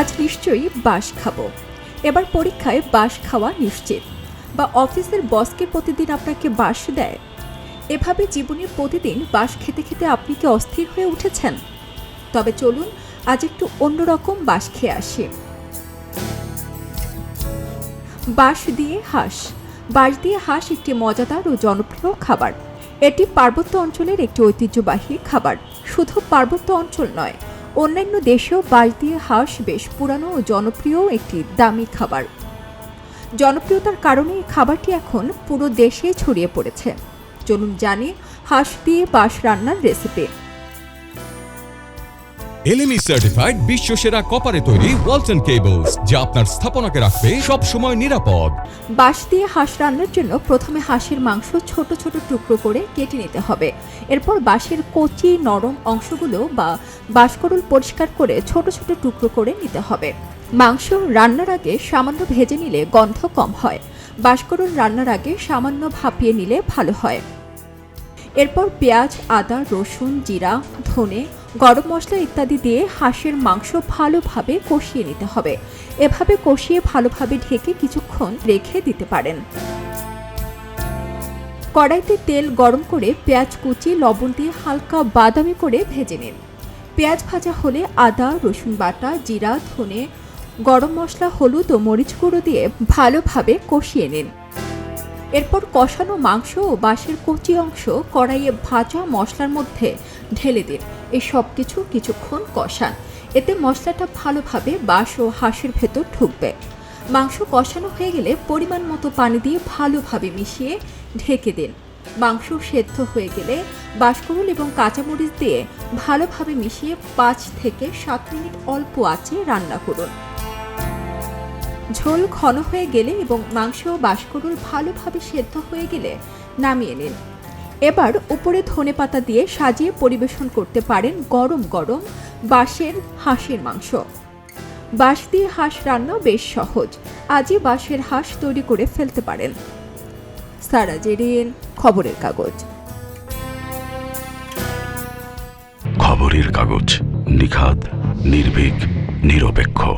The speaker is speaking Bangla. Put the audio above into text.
আজ নিশ্চয়ই বাঁশ খাব। এবার পরীক্ষায় বাঁশ খাওয়া নিশ্চিত। বা অফিসের বসকে প্রতিদিন আপনাকে বাঁশ দেয়? এভাবে জীবনের প্রতিদিন বাঁশ খেতে খেতে আপনি কি অস্থির হয়ে উঠেছেন? তবে চলুন আজ একটু অন্যরকম বাঁশ খেয়ে আসি। বাঁশ দিয়ে হাঁস। বাঁশ দিয়ে হাঁস একটি মজাদার ও জনপ্রিয় খাবার। এটি পার্বত্য অঞ্চলের একটি ঐতিহ্যবাহী খাবার। শুধু পার্বত্য অঞ্চল নয় অন্যান্য দেশেও বাঁশ দিয়ে হাঁস বেশ পুরানো ও জনপ্রিয় একটি দামি খাবার। জনপ্রিয়তার কারণে এই খাবারটি এখন পুরো দেশে ছড়িয়ে পড়েছে। চলুন জানি হাঁস দিয়ে বাঁশ রান্নার রেসিপি এলএমই সার্টিফাইড বিশ্ব সেরা কপারে তৈরি ওয়ালটন কেবলস যা আপনার স্থাপনাকে রাখবে সব সময় নিরাপদ। বাঁশ দিয়ে হাঁস রান্নার জন্য প্রথমে হাঁসের মাংস ছোট ছোট টুকরো করে কেটে নিতে হবে। এরপর বাঁশের কচি নরম অংশগুলো বা বাঁশকরুল পরিষ্কার করে ছোট ছোট টুকরো করে নিতে হবে। মাংস রান্নার আগে সামান্য ভেজে নিলে গন্ধ কম হয়। বাঁশকরুল রান্নার আগে সামান্য ভাপিয়ে নিলে ভালো হয়। এরপর পেঁয়াজ, আদা, রসুন, জিরা, ধনে গরম মশলা ইত্যাদি দিয়ে হাঁসের মাংস ভালোভাবে কষিয়ে নিতে হবে। এভাবে কষিয়ে ভালোভাবে ঢেকে কিছুক্ষণ রেখে দিতে পারেন। কড়াইতে তেল গরম করে পেঁয়াজ, কুচি, লবণ দিয়ে হালকা বাদামি করে ভেজে নিন। পেঁয়াজ ভাজা হলে আদা, রসুন বাটা, জিরা, ধনে, গরম মশলা, হলুদ ও মরিচ গুঁড়ো দিয়ে ভালোভাবে কষিয়ে নিন। এরপর কষানো মাংস ও বাঁশের কচি অংশ কড়াইয়ে ভাজা মশলার মধ্যে ঢেলে দিন। এই সব কিছু কিছুক্ষণ কষান। এতে মশলাটা ভালোভাবে বাঁশ ও হাঁসের ভেতর ঢুকবে। মাংস কষানো হয়ে গেলে পরিমাণ মতো পানি দিয়ে ভালোভাবে মিশিয়ে ঢেকে দিন। মাংস সেদ্ধ হয়ে গেলে বাঁশকরুল এবং কাঁচামরিচ দিয়ে ভালোভাবে মিশিয়ে পাঁচ থেকে সাত মিনিট অল্প আঁচে রান্না করুন। ঝোল ঘন হয়ে গেলে এবং মাংস ও বাঁশকরুল ভালোভাবে সেদ্ধ হয়ে গেলে নামিয়ে নিন। এবার উপরে ধনে পাতা দিয়ে সাজিয়ে পরিবেশন করতে পারেন গরম গরম বাঁশের হাঁসের মাংস। বাঁশ দিয়ে হাঁস রান্না বেশ সহজ। আজই বাঁশের হাঁস তৈরি করে ফেলতে পারেন। সারা জেরিন খবরের কাগজ। খবরের কাগজ নিখাদ, নির্ভীক, নিরপেক্ষ।